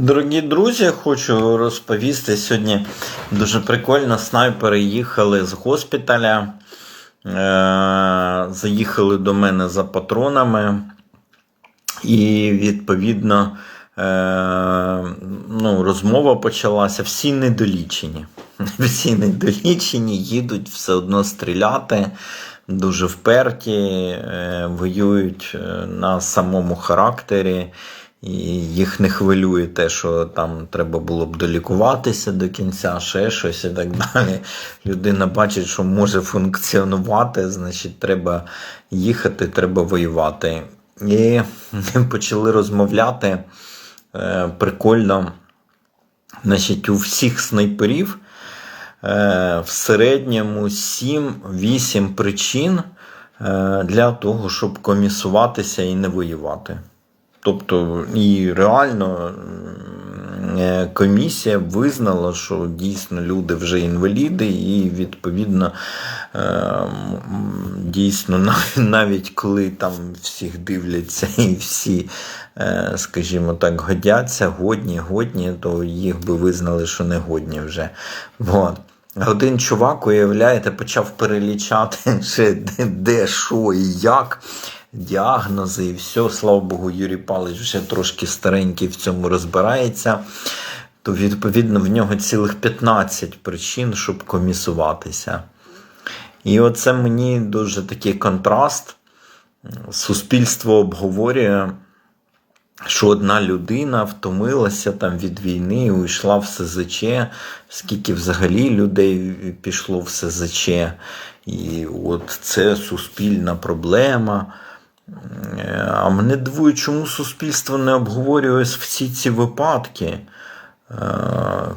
Дорогі друзі, хочу розповісти сьогодні дуже прикольно. Снайпери їхали з госпіталя, е- заїхали до мене за патронами, і відповідно е- ну, розмова почалася. Всі недолічені. Всі недолічені, їдуть все одно стріляти. Дуже вперті, е, воюють на самому характері. І їх не хвилює те, що там треба було б долікуватися до кінця, ще щось і так далі. Людина бачить, що може функціонувати, значить, треба їхати, треба воювати. І почали розмовляти е, прикольно. Значить, у всіх снайперів е, в середньому 7-8 причин е, для того, щоб комісуватися і не воювати. Тобто, і реально е, комісія визнала, що дійсно люди вже інваліди, і відповідно е, дійсно навіть коли там всіх дивляться і всі, е, скажімо так, годяться, годні, годні, то їх би визнали, що не годні вже. Вот. Один чувак, уявляєте, почав перелічати ще де, де, що і як діагнози і все. Слава Богу, Юрій Павлович вже трошки старенький в цьому розбирається. То, відповідно, в нього цілих 15 причин, щоб комісуватися. І оце мені дуже такий контраст. Суспільство обговорює, що одна людина втомилася там від війни і уйшла в СЗЧ, скільки взагалі людей пішло в СЗЧ. І от це суспільна проблема. А мене дивує, чому суспільство не обговорює всі ці випадки, Е,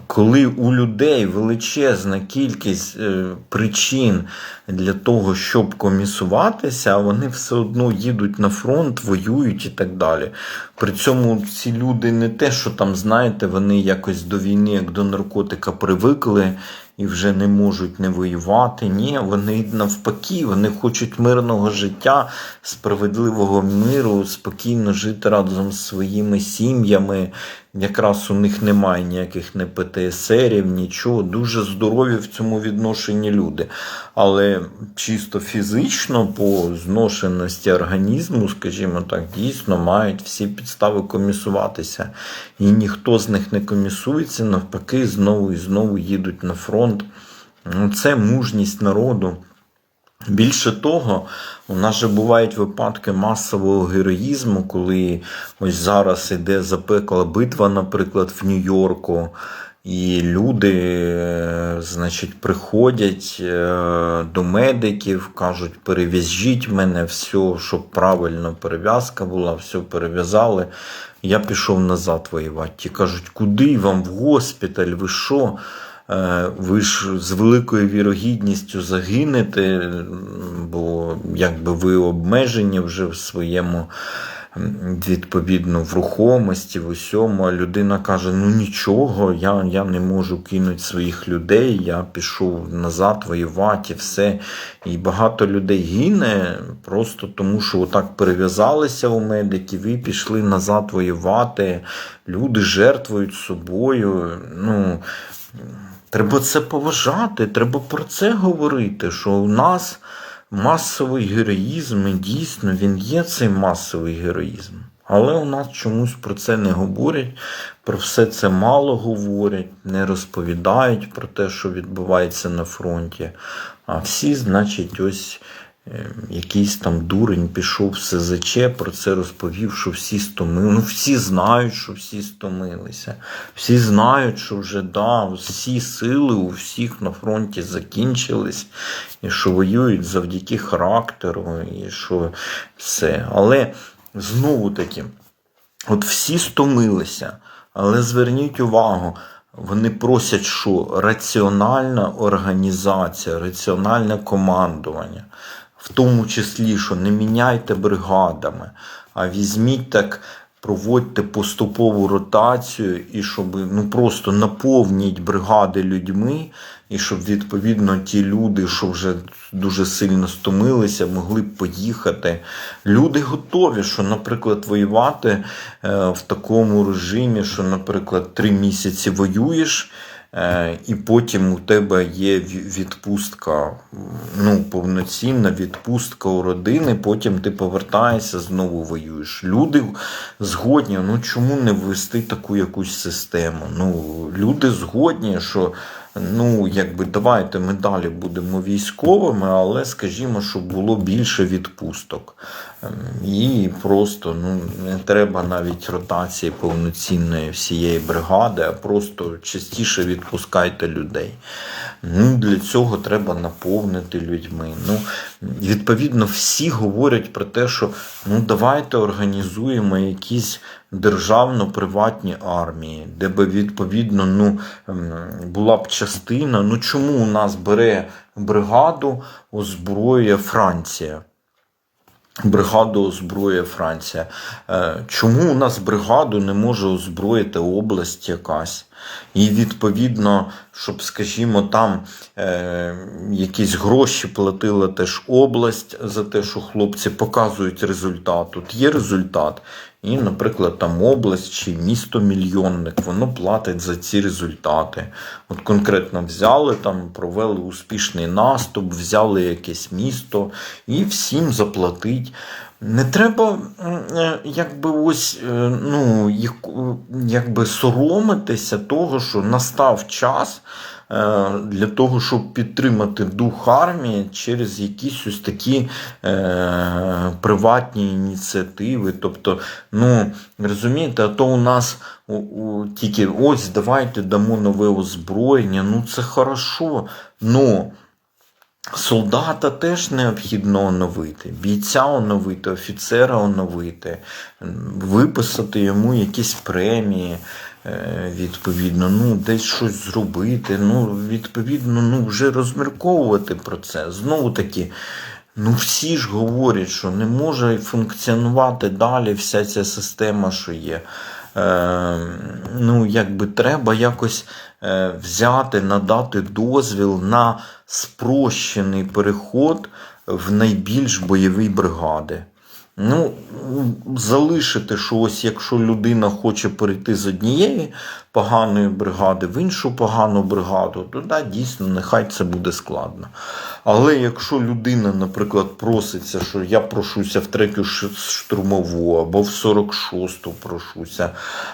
коли у людей величезна кількість е, причин для того, щоб комісуватися, а вони все одно їдуть на фронт, воюють і так далі. При цьому ці люди не те, що там, знаєте, вони якось до війни, як до наркотика, привикли і вже не можуть не воювати. Ні, вони навпаки, вони хочуть мирного життя, справедливого миру, спокійно жити разом з своїми сім'ями. Якраз у них немає ніяких не ПТСРів, нічого. Дуже здорові в цьому відношенні люди. Але чисто фізично, по зношеності організму, скажімо так, дійсно мають всі підстави комісуватися. І ніхто з них не комісується, навпаки, знову і знову їдуть на фронт. Ну, Це мужність народу. Більше того, у нас же бувають випадки масового героїзму, коли ось зараз іде запекла битва, наприклад, в Нью-Йорку, і люди, е, значить, приходять е, до медиків, кажуть, перев'яжіть мене, все, щоб правильно перев'язка була, все перев'язали. Я пішов назад воювати. Ті кажуть, куди вам в госпіталь? Ви що? Е, ви ж з великою вірогідністю загинете, бо якби ви обмежені вже в своєму відповідно в рухомості, в усьому. А людина каже: ну нічого, я, я не можу кинути своїх людей, я пішов назад воювати і все. І багато людей гине просто тому, що отак перев'язалися у медиків і пішли назад воювати. Люди жертвують собою. Ну, Треба це поважати, треба про це говорити, що у нас масовий героїзм, і дійсно він є цей масовий героїзм. Але у нас чомусь про це не говорять, про все це мало говорять, не розповідають про те, що відбувається на фронті. А всі, значить, ось якийсь там дурень пішов в СЗЧ, про це розповів, що всі стомили. Ну, всі знають, що всі стомилися. Всі знають, що вже да, всі сили у всіх на фронті закінчились, і що воюють завдяки характеру, і що все. Але знову таки, от всі стомилися, але зверніть увагу. Вони просять, що раціональна організація, раціональне командування, в тому числі, що не міняйте бригадами, а візьміть так проводьте поступову ротацію і щоб ну просто наповніть бригади людьми, і щоб відповідно ті люди, що вже дуже сильно стомилися, могли поїхати. Люди готові, що, наприклад, воювати е, в такому режимі, що, наприклад, три місяці воюєш. Е, І потім у тебе є відпустка, ну, повноцінна відпустка у родини, потім ти повертаєшся, знову воюєш. Люди згодні, ну чому не ввести таку якусь систему? Ну, люди згодні, що ну, якби давайте ми далі будемо військовими, але скажімо, щоб було більше відпусток. Ем, І просто ну, не треба навіть ротації повноцінної всієї бригади, а просто частіше відпускайте людей. Ну, для цього треба наповнити людьми. Ну, відповідно, всі говорять про те, що ну, давайте організуємо якісь державно-приватні армії, де би відповідно ну, ем, була б частина. Ну чому у нас бере бригаду озброює Франція? Бригаду озброює Франція. Е, Чому у нас бригаду не може озброїти область якась? І відповідно, щоб, скажімо, там е, якісь гроші платила теж область за те, що хлопці показують результат. Тут є результат. І, наприклад, там область чи місто мільйонник, воно платить за ці результати. От конкретно взяли там, провели успішний наступ, взяли якесь місто і всім заплатить. Не треба е, якби ось е, ну, е, якби соромитися того, що настав час для того, щоб підтримати дух армії через якісь ось такі е, приватні ініціативи. Тобто, ну розумієте, а то у нас тільки ось давайте дамо нове озброєння. Ну це хорошо. Ну. Солдата теж необхідно оновити, бійця оновити, офіцера оновити, виписати йому якісь премії, е, відповідно, ну, десь щось зробити. Ну, відповідно, ну, вже розмірковувати про це. Знову таки, ну всі ж говорять, що не може функціонувати далі вся ця система, що є. Е, ну, якби треба якось е, взяти, надати дозвіл на спрощений переход в найбільш бойові бригади. Ну, залишити що ось, якщо людина хоче перейти з однієї поганої бригади в іншу погану бригаду, то да, дійсно, нехай це буде складно. Але якщо людина, наприклад, проситься, що я прошуся в третю штурмову, або в 46-ту прошуся,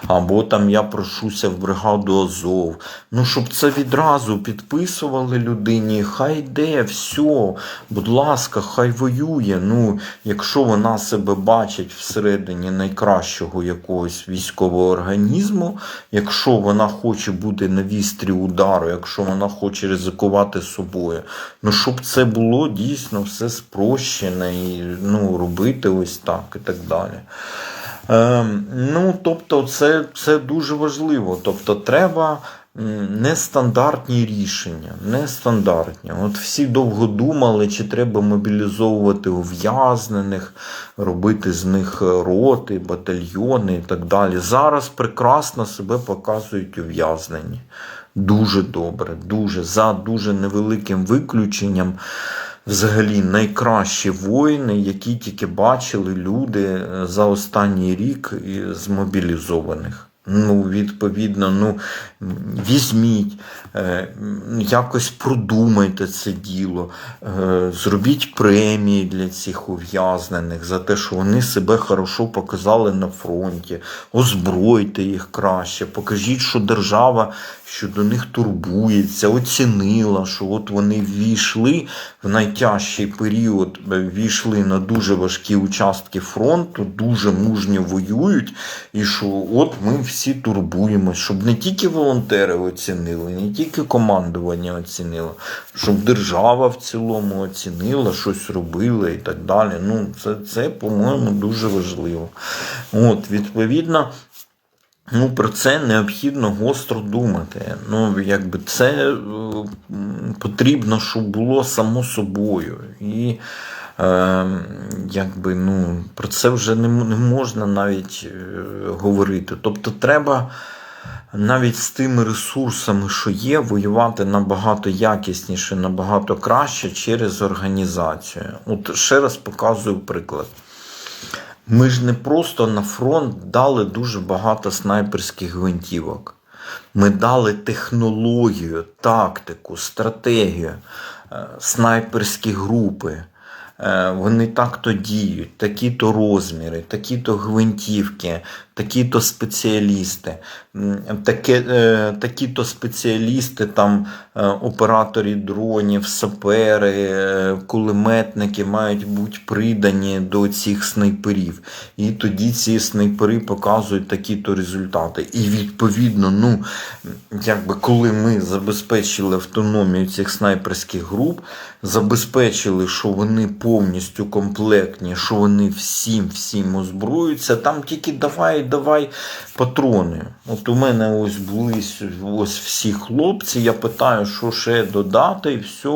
або там я прошуся в бригаду Азов, ну щоб це відразу підписували людині, хай йде, все, будь ласка, хай воює. Ну, якщо вона себе бачить всередині найкращого якогось військового організму, якщо вона хоче бути на вістрі удару, якщо вона хоче ризикувати собою, ну щоб це було дійсно все спрощене і ну, робити ось так і так далі. Ем, ну, тобто, це, це дуже важливо. Тобто, треба нестандартні рішення. Нестандартні. От всі довго думали, чи треба мобілізовувати ув'язнених, робити з них роти, батальйони і так далі. Зараз прекрасно себе показують ув'язнені. Дуже добре, дуже за дуже невеликим виключенням. Взагалі найкращі воїни, які тільки бачили люди е, за останній рік з мобілізованих. Ну, відповідно, ну візьміть, е, якось продумайте це діло, е, зробіть премії для цих ув'язнених за те, що вони себе хорошо показали на фронті, озбройте їх краще, покажіть, що держава що до них турбується, оцінила, що от вони ввійшли в найтяжчий період, е, ввійшли на дуже важкі участки фронту, дуже мужньо воюють, і що от ми всі турбуємось, щоб не тільки волонтери оцінили, не тільки командування оцінило, щоб держава в цілому оцінила, щось робила і так далі. Ну, це, це по-моєму, дуже важливо. От, відповідно. Ну, про це необхідно гостро думати. Ну, якби це е, потрібно, щоб було само собою. І е, якби, ну, про це вже не, можна навіть е, говорити. Тобто треба навіть з тими ресурсами, що є, воювати набагато якісніше, набагато краще через організацію. От ще раз показую приклад. Ми ж не просто на фронт дали дуже багато снайперських гвинтівок. Ми дали технологію, тактику, стратегію, е, снайперські групи. Е, Вони так-то діють, такі-то розміри, такі-то гвинтівки, такі-то спеціалісти, е, такі-то спеціалісти, там е, операторі дронів, сапери, е, кулеметники мають бути придані до цих снайперів. І тоді ці снайпери показують такі-то результати. І відповідно, ну, якби коли ми забезпечили автономію цих снайперських груп, забезпечили, що вони повністю комплектні, що вони всім всім озброюються, там тільки давай, давай патрони. От у мене ось були ось всі хлопці, я питаю, що ще додати, і все.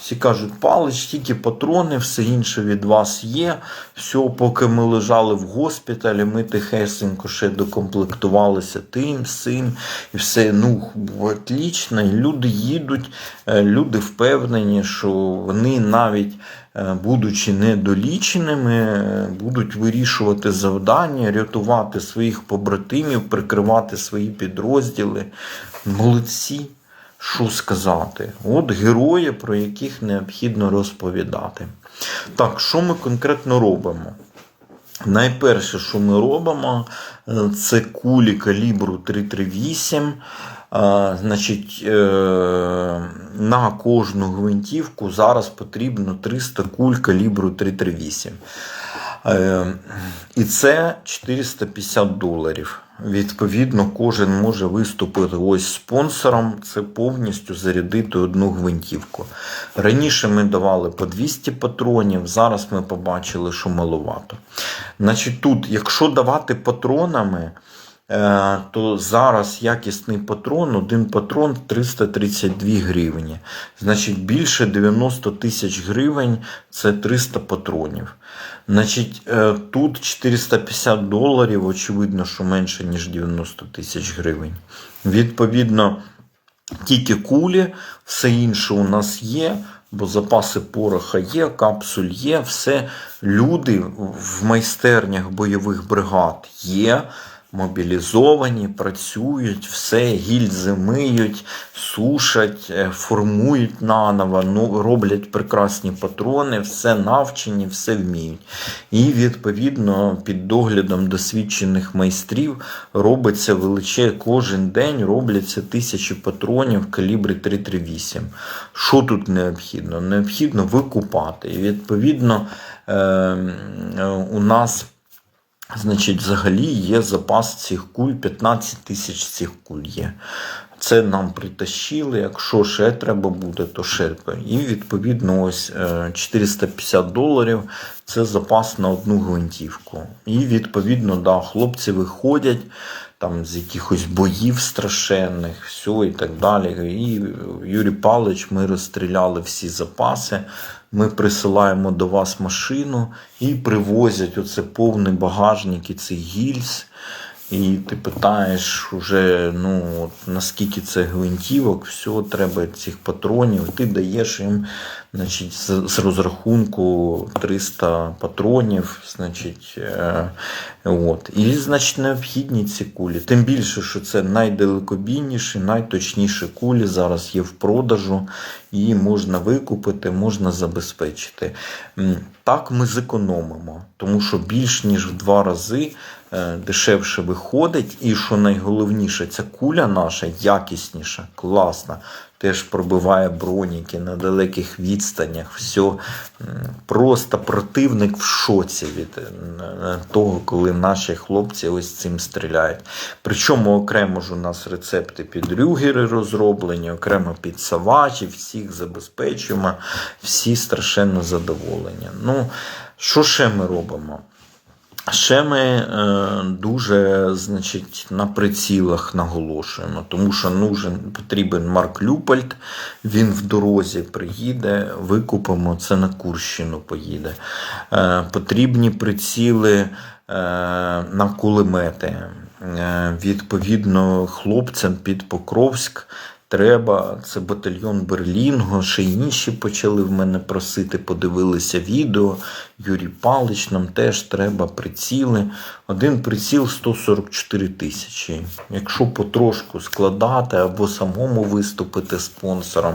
Всі кажуть, палич, тільки патрони, все інше від вас є. Все, поки ми лежали в госпіталі, ми тихесенько ще докомплектувалися тим, сим, і все. Ну, отлично. І люди їдуть, е, люди впевнені, що вони навіть. Е, Будучи недоліченими, е, будуть вирішувати завдання, рятувати своїх побратимів, прикривати свої підрозділи. Молодці, що сказати? От герої, про яких необхідно розповідати. Так, що ми конкретно робимо? Найперше, що ми робимо, е, це кулі калібру 338. Значить, е, на кожну гвинтівку зараз потрібно 300 куль калібру 338. Е, І це 450 доларів. Відповідно, кожен може виступити ось спонсором. Це повністю зарядити одну гвинтівку. Раніше ми давали по 200 патронів, зараз ми побачили, що маловато. Значить, тут, якщо давати патронами, то зараз якісний патрон, один патрон 332 гривні. Значить, більше 90 тисяч гривень це 300 патронів. Значить, е, тут 450 доларів, очевидно, що менше, ніж 90 тисяч гривень. Відповідно, тільки кулі, все інше у нас є, бо запаси пороха є, капсуль є, все. Люди в майстернях бойових бригад є. Мобілізовані, працюють, все, гільзи миють, сушать, е, формують наново, ну, роблять прекрасні патрони, все навчені, все вміють. І відповідно під доглядом досвідчених майстрів робиться величе кожен день робляться тисячі патронів в калібрі 338. Що тут необхідно? Необхідно викупати. І відповідно е, е, у нас. Значить, взагалі є запас цих куль, 15 тисяч цих куль є. Це нам притащили. Якщо ще треба буде, то ще. І відповідно, ось е, 450 доларів це запас на одну гвинтівку. І відповідно, да, хлопці виходять там з якихось боїв страшенних, все і так далі. І Юрій Павлович, ми розстріляли всі запаси. Ми присилаємо до вас машину і привозять оце повний багажник і цей гільз. І ти питаєш уже, ну, наскільки це гвинтівок, все, треба цих патронів. Ти даєш їм значить, з, з розрахунку 300 патронів, значить, е, от. І, значить, необхідні ці кулі. Тим більше, що це найдалекобійніші, найточніші кулі зараз є в продажу, і можна викупити, можна забезпечити. Так ми зекономимо, тому що більш ніж в два рази дешевше виходить, і що найголовніше, ця куля наша якісніша, класна, теж пробиває броніки на далеких відстанях. Все просто противник в шоці від е, того, коли наші хлопці ось цим стріляють. Причому окремо ж у нас рецепти під рюгери розроблені, окремо під савачі, всіх забезпечуємо, всі страшенно задоволені. Ну, що ще ми робимо? Ще ми е, дуже значить, на прицілах наголошуємо, тому що нужен потрібен Марк Люпольд. Він в дорозі приїде, викупимо це на Курщину поїде. Е, потрібні приціли е, на кулемети. Е, відповідно, хлопцям під Покровськ. Треба, це батальйон Берлінго, ще й інші почали в мене просити, подивилися відео. Юрій Палич, нам теж треба приціли. Один приціл 144 тисячі. Якщо потрошку складати або самому виступити спонсором,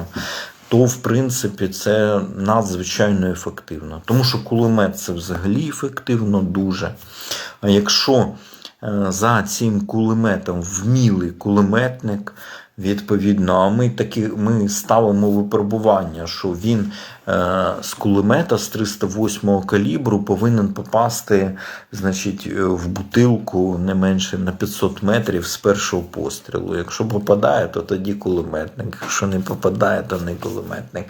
то в принципі це надзвичайно ефективно. Тому що кулемет це взагалі ефективно дуже. А якщо е, за цим кулеметом вмілий кулеметник, Відповідно, а ми такі ми ставимо випробування, що він е, з кулемета з 308 калібру повинен попасти значить, е, в бутилку не менше на 500 метрів з першого пострілу. Якщо попадає, то тоді кулеметник. Якщо не попадає, то не кулеметник.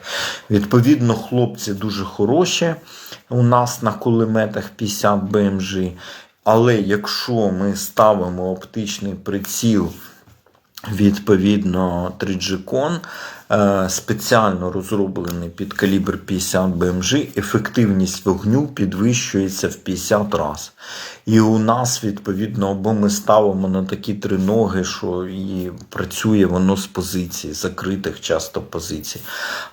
Відповідно, хлопці дуже хороші. У нас на кулеметах 50 БМЖ. Але якщо ми ставимо оптичний приціл. Відповідно, 3G-Con е, спеціально розроблений під калібр 50 БМЖ, ефективність вогню підвищується в 50 разів. І у нас, відповідно, або ми ставимо на такі три ноги, що і працює воно з позиції, закритих часто позицій,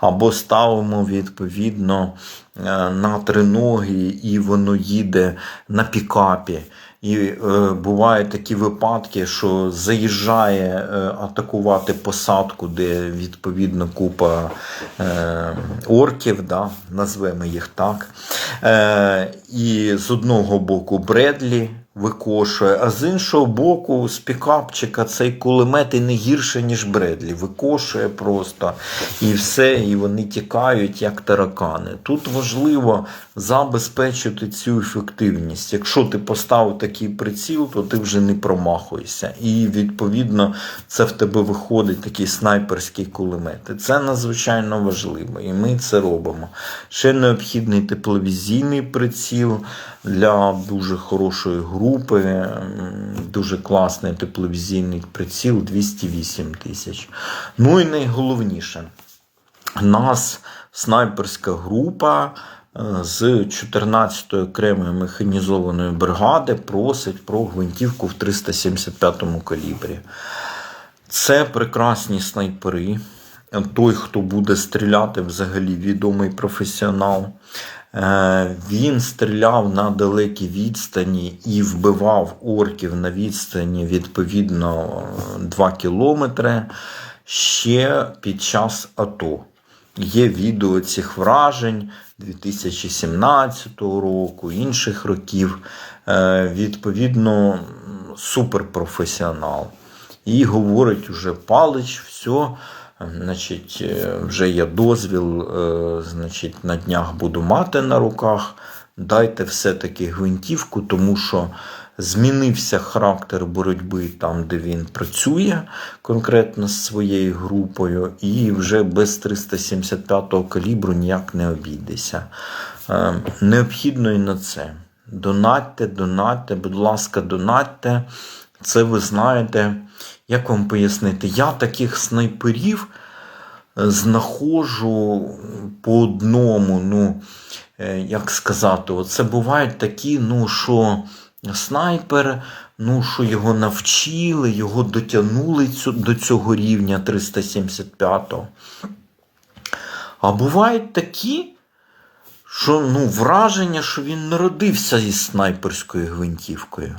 або ставимо відповідно е, на три ноги, і воно їде на пікапі. І е, бувають такі випадки, що заїжджає е, атакувати посадку, де відповідно купа е, орків, да, назвемо їх так. Е, І з одного боку Бредлі викошує, а з іншого боку, з пікапчика цей кулемет і не гірше, ніж Бредлі. Викошує просто і все, і вони тікають, як таракани. Тут важливо забезпечити цю ефективність. Якщо ти поставив такий приціл, то ти вже не промахуєшся. І відповідно це в тебе виходить такий снайперський кулемет. І Це надзвичайно важливо, і ми це робимо. Ще необхідний тепловізійний приціл для дуже хорошої групи, дуже класний тепловізійний приціл 208 тисяч. Ну і найголовніше, нас снайперська група. е, З 14-ї окремої механізованої бригади просить про гвинтівку в 375 калібрі. Це прекрасні снайпери. Той, хто буде стріляти, взагалі відомий професіонал. Е, Він стріляв на далекій відстані і вбивав орків на відстані відповідно 2 кілометри ще під час АТО. Є відео цих вражень 2017 року, інших років. Е, Відповідно, суперпрофесіонал. І говорить уже палич, все. Значить, е, вже є дозвіл, е, значить, на днях буду мати на руках. Дайте все-таки гвинтівку, тому що змінився характер боротьби там, де він працює конкретно з своєю групою, і вже без 375-го калібру ніяк не обійдеся. Е, Необхідно і на це. Донатьте, донатьте, будь ласка, донатьте. Це ви знаєте. Як вам пояснити? Я таких снайперів е, знаходжу по одному. Ну, е, як сказати, це бувають такі, ну, що снайпер, ну, що його навчили, його дотягнули до цього рівня 375-го. А бувають такі, що ну, враження, що він народився із снайперською гвинтівкою.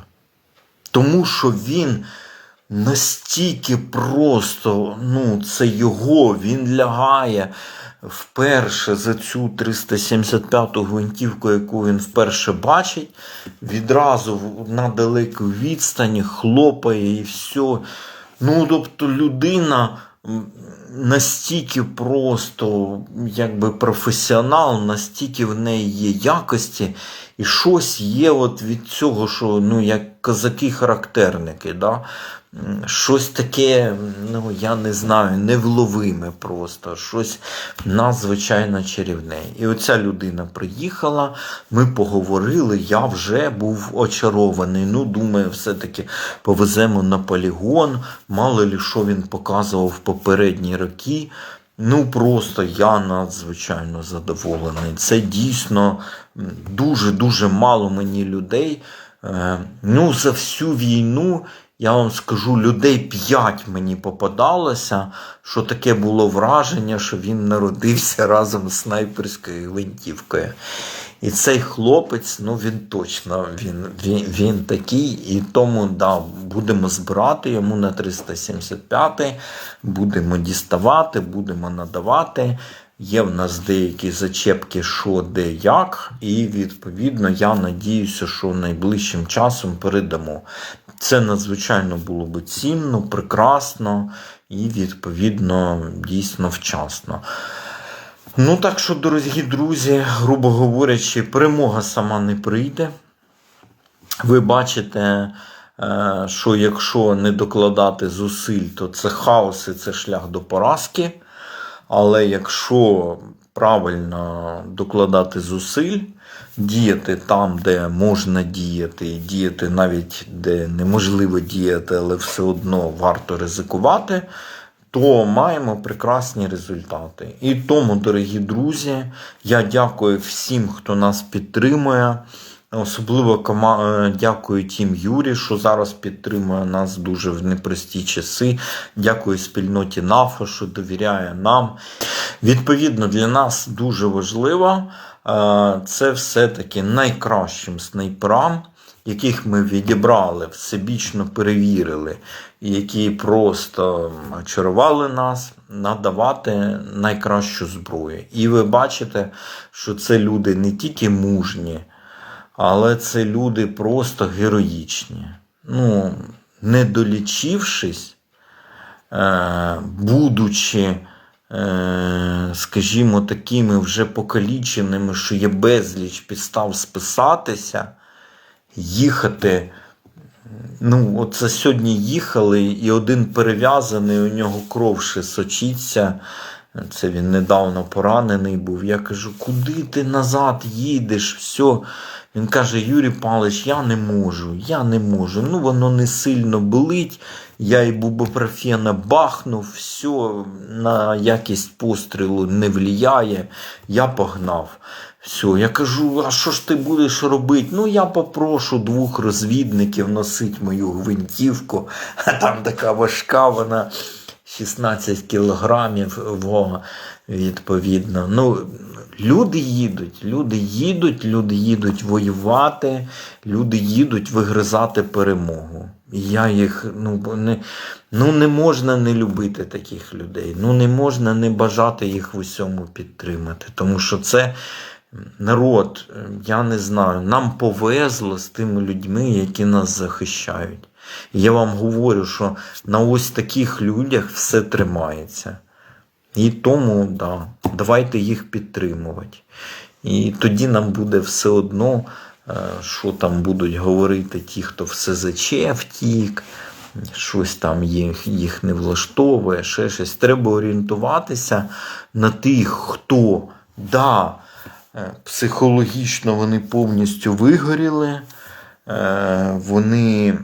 Тому що він настільки просто, ну, це його, він лягає вперше за цю 375-ту гвинтівку, яку він вперше бачить, відразу на далеку відстані хлопає і все. Ну, тобто людина настільки просто, якби професіонал, настільки в неї є якості, І щось є от від цього, що ну, як козаки-характерники, да? Щось таке, ну я не знаю, невловиме просто, щось надзвичайно чарівне. І оця людина приїхала, ми поговорили, я вже був очарований. Ну, думаю, все-таки повеземо на полігон, мало ли що він показував в попередні роки. Ну, просто я надзвичайно задоволений. Це дійсно дуже-дуже мало мені людей. Е, Ну, за всю війну, я вам скажу, людей п'ять мені попадалося, що таке було враження, що він народився разом з снайперською гвинтівкою. І цей хлопець, ну він точно він, він, він такий, і тому да, будемо збирати йому на 375, будемо діставати, будемо надавати. Є в нас деякі зачепки, що де як, і відповідно я надіюся, що найближчим часом передамо. Це надзвичайно було би цінно, прекрасно і відповідно дійсно вчасно. Ну, так що, дорогі друзі, грубо говорячи, перемога сама не прийде. Ви бачите, е, що якщо не докладати зусиль, то це хаос і це шлях до поразки. Але якщо правильно докладати зусиль, діяти там, де можна діяти, і діяти навіть де неможливо діяти, але все одно варто ризикувати, то маємо прекрасні результати. І тому, дорогі друзі, я дякую всім, хто нас підтримує. Особливо кома... е, дякую тім Юрі, що зараз підтримує нас дуже в непрості часи. Дякую спільноті НАФО, що довіряє нам. Відповідно, для нас дуже важливо е, це все-таки найкращим снайперам, яких ми відібрали, всебічно перевірили, які просто очарували нас, надавати найкращу зброю. І ви бачите, що це люди не тільки мужні але це люди просто героїчні. Ну, не долічившись, е, будучи, е, скажімо, такими вже покаліченими, що є безліч підстав списатися, їхати. Ну, оце сьогодні їхали, і один перев'язаний, у нього кров ще сочиться. Це він недавно поранений був. Я кажу, куди ти назад їдеш? Все. Він каже: Юрій Павлович, я не можу, я не можу. Ну, воно не сильно болить. Я і бубопрофена бахнув, все на якість пострілу не влияє. Я погнав. Все, я кажу, а що ж ти будеш робити? Ну, я попрошу двох розвідників носити мою гвинтівку, а там така важка вона. 16 кілограмів во, відповідно. Ну, люди їдуть, люди їдуть, люди їдуть воювати, люди їдуть вигризати перемогу. І я їх ну, не, ну, не можна не любити таких людей. Ну не можна не бажати їх в усьому підтримати. Тому що це народ, я не знаю, нам повезло з тими людьми, які нас захищають. Я вам говорю, що на ось таких людях все тримається. І тому, да, давайте їх підтримувати. І тоді нам буде все одно, е, що там будуть говорити ті, хто все заче втік, щось там їх, їх не влаштовує, ще щось. Треба орієнтуватися на тих, хто да, е, психологічно вони повністю вигоріли, е, вони.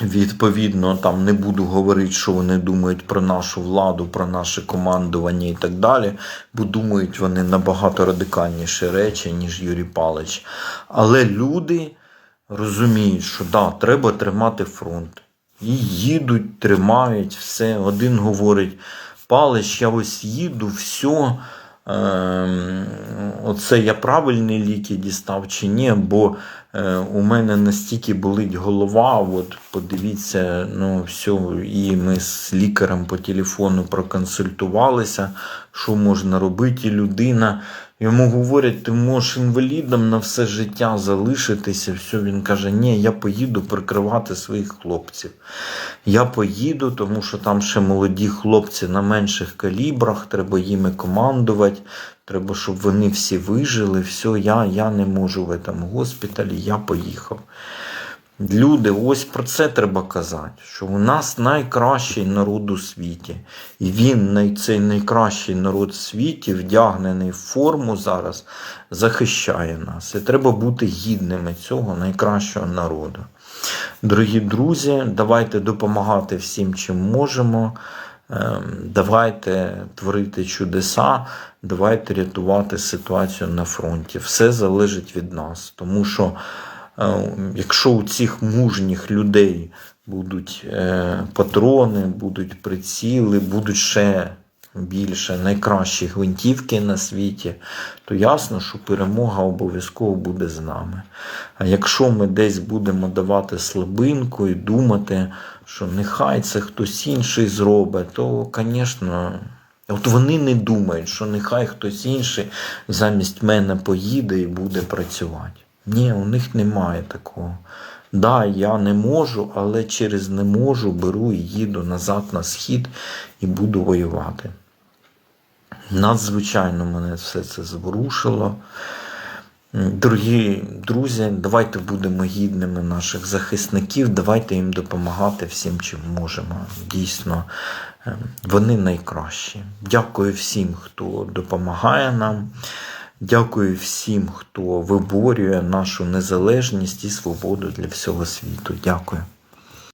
Відповідно, там не буду говорити, що вони думають про нашу владу, про наше командування і так далі, бо думають вони набагато радикальніші речі, ніж Юрій Палич. Але люди розуміють, що да, треба тримати фронт. І їдуть, тримають все. Один говорить, Палич, я ось їду, все. Ем, оце я правильні ліки дістав чи ні, бо е, у мене настільки болить голова. От подивіться, ну все, і ми з лікарем по телефону проконсультувалися, що можна робити. Людина йому говорять, ти можеш інвалідом на все життя залишитися. Все, він каже, ні, я поїду прикривати своїх хлопців. Я поїду, тому що там ще молоді хлопці на менших калібрах, треба їми командувати. Треба, щоб вони всі вижили. Все, я, я не можу в цьому госпіталі, я поїхав. Люди, ось про це треба казати, що у нас найкращий народ у світі. І він, цей найкращий народ у світі, вдягнений в форму зараз, захищає нас. І треба бути гідними цього найкращого народу. Дорогі друзі, давайте допомагати всім, чим можемо. Ем, Давайте творити чудеса, давайте рятувати ситуацію на фронті. Все залежить від нас, тому що якщо у цих мужніх людей будуть е, патрони, будуть приціли, будуть ще більше найкращі гвинтівки на світі, то ясно, що перемога обов'язково буде з нами. А якщо ми десь будемо давати слабинку і думати, що нехай це хтось інший зробить, то, звісно, от вони не думають, що нехай хтось інший замість мене поїде і буде працювати. Ні, у них немає такого. Да, я не можу, але через не можу беру і їду назад на схід і буду воювати. Надзвичайно мене все це зворушило. Дорогі друзі, давайте будемо гідними наших захисників, давайте їм допомагати всім, чим можемо. Дійсно, е, вони найкращі. Дякую всім, хто допомагає нам. Дякую всім, хто виборює нашу незалежність і свободу для всього світу. Дякую.